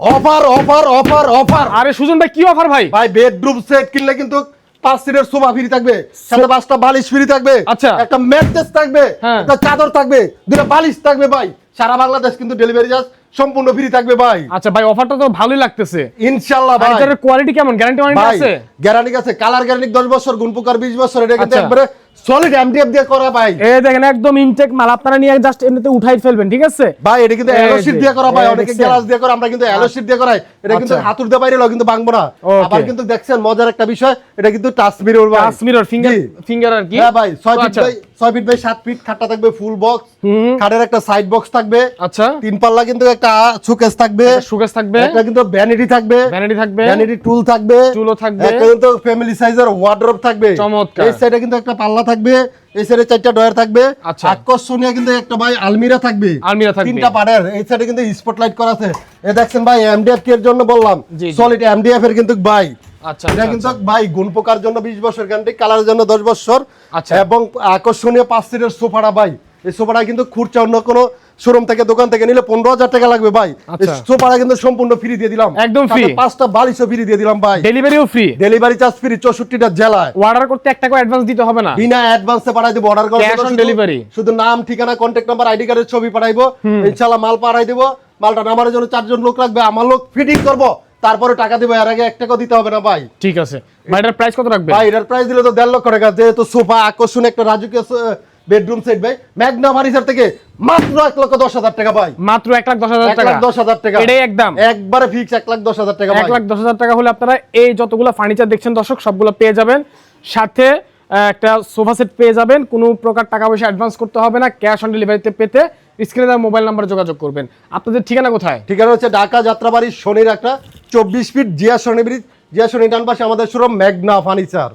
Offer offer offer offer আরে সুজন ভাই কি অফার ভাই ভাই বেডরুম সেট কিনলে কিন্তু পাঁচ সিটের সোফা ফ্রি থাকবে সাথে পাঁচটা বালিশ ফ্রি থাকবে আচ্ছা। একটা ম্যাট্রেস থাকবে হ্যাঁ। একটা চাদর থাকবে দুটো বালিশ থাকবে ভাই সারা বাংলাদেশ কিন্তু ডেলিভারি চার্জ সম্পূর্ণ ফ্রি থাকবে ভাই। আচ্ছা ভাই অফারটা তো ভালোই লাগতেছে। ইনশাআল্লাহ ভাই। এটার কোয়ালিটি কেমন? গ্যারান্টি ওয়ারেন্টি আছে? গ্যারান্টি আছে। কালার গ্যারান্টি 10 বছর গুণপোকার 20 বছর এটা কিন্তু আচ্ছা। একবারে সলিড এমডিএফ দিয়ে করা ভাই। এই দেখেন একদম ইনটেক মাল। আপনারা নিয়ে জাস্ট এমনিতে উঠাই ফেলবেন ঠিক আছে? ভাই এটা কিন্তু অ্যালো শীট দিয়ে করা ভাই। অনেকে গ্লাস দিয়ে করা আমরা কিন্তু অ্যালো শীট দিয়ে করাই। এটা কিন্তু আচ্ছা। হাতুর দিয়ে বাইরে কিন্তু ভাঙবো না। আবার কিন্তু দেখছেন মজার একটা বিষয় এটা কিন্তু টাচ মিরর ভাই। কাশ্মীরের ফিঙ্গার ফিঙ্গার আর কি? হ্যাঁ ভাই 6 feet. By 6 feet by 7 feet খাটটা থাকবে ফুল বক্স খাটের একটা সাইড বক্স থাকবে। আচ্ছা। তিন পাল্লা কিন্তু একটা সুকেস থাকবে। সুকেস থাকবে। একটা কিন্তু ভ্যানিটি থাকবে। ভ্যানিটি থাকবে। ভ্যানিটি টুল থাকবে। টুলও থাকবে। একটা কিন্তু ফ্যামিলি সাইজের ওয়ার্ডরোব থাকবে। চমৎকার। এই সাইডে কিন্তু একটা পাল্লা থাকবে। এই সাইডে চারটা ডয়ার থাকবে। আচ্ছা। আকর্ষণীয় কিন্তু একটা ভাই আলমিরা থাকবে। আলমিরা থাকবে। তিনটা পাড়ের। এই সাইডে কিন্তু স্পটলাইট করা আছে। এ দেখছেন ভাই এমডিএফ এর জন্য বললাম। সলিড এমডিএফ এর কিন্তু ভাই। আচ্ছা এটা আচ্ছা, কিন্তু ভাই গুণ পোকার জন্য 20 বছর গ্যারান্টি কালারের জন্য 10 বছর। আচ্ছা। এবং আকর্ষণীয় পাঁচ সিটের সোফাটা ভাই। এই সোফাটা কিন্তু খুরচা অন্য কোনো শোরুম থেকে দোকান থেকে নিলে পনেরো হাজার টাকা লাগবে ভাই। আচ্ছা। সোফাটা কিন্তু সম্পূর্ণ ফ্রি দিয়ে দিলাম। একদম free। পাঁচটা বালিশও ফ্রি দিয়ে দিলাম ভাই। ডেলিভারিও ফ্রি ডেলিভারি চার্জ ফ্রি চৌষট্টিটা জেলায়। অর্ডার করতে এক টাকা অ্যাডভান্স দিতে হবে না? বিনা অ্যাডভান্সে পাঠাই দেবো অর্ডার করে দেবো শুধু- নাম ঠিকানা কন্ট্যাক্ট নাম্বার আইডি কার্ডের ছবি পাঠাইবো। ইনশাআল্লাহ মাল পাঠাই দেবো। মালটা নামার জন্য চারজন লোক লাগবে। আমার লোক ফিটিং করব। তারপরে টাকা দেবো এর আগে এক টাকা দিতে হবে না ভাই। ঠিক আছে। ভাই এটার প্রাইস কত রাখবে? ভাই এটার প্রাইস দিলে তো দেড় লক্ষ টাকা যেহেতু সোফা আকর্ষণীয় একটা রাজকীয় বেডরুম সেট ভাই। ম্যাগনা ফার্নিচার থেকে মাত্র এক লক্ষ দশ হাজার টাকা ভাই। মাত্র এক লাখ দশ হাজার টাকা। দশ হাজার টাকা। এটাই একদম। একবারে ফিক্স এক লাখ দশ হাজার টাকা এক ভাই। লাখ দশ হাজার টাকা হলে আপনারা এই যতগুলো ফার্নিচার দেখছেন দর্শক সবগুলো পেয়ে যাবেন। সাথে একটা সোফা সেট পেয়ে যাবেন। কোনো প্রকার টাকা পয়সা অ্যাডভান্স করতে হবে না। ক্যাশ অন ডেলিভারিতে পেতে স্ক্রিনে দেওয়া মোবাইল নাম্বারে যোগাযোগ করবেন। আপনাদের ঠিকানা কোথায়? ঠিকানা হচ্ছে ঢাকা যাত্রাবাড়ি শনির একটা চব্বিশ ফিট জিয়া শনি ব্রিজ জিয়া শনি ডান পাশে আমাদের শোরুম ম্যাগনা ফার্নিচার।